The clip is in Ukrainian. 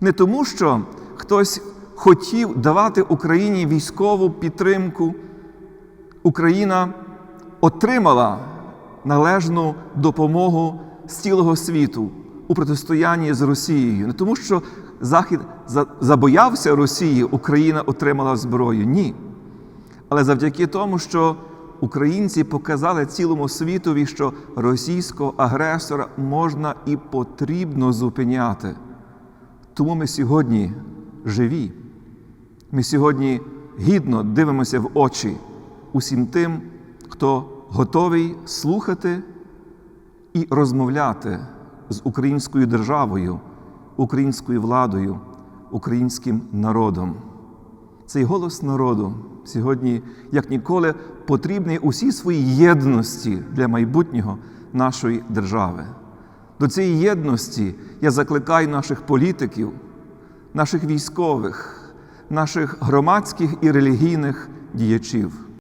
Не тому, що хтось хотів давати Україні військову підтримку, Україна отримала належну допомогу з цілого світу у протистоянні з Росією. Не тому, що Захід забоявся Росії, Україна отримала зброю. Ні. Але завдяки тому, що українці показали цілому світові, що російського агресора можна і потрібно зупиняти. Тому ми сьогодні живі. Ми сьогодні гідно дивимося в очі усім тим, хто готовий слухати і розмовляти з українською державою, українською владою, українським народом. Цей голос народу сьогодні, як ніколи, потрібний усій своїй єдності для майбутнього нашої держави. До цієї єдності я закликаю наших політиків, наших військових, наших громадських і релігійних діячів.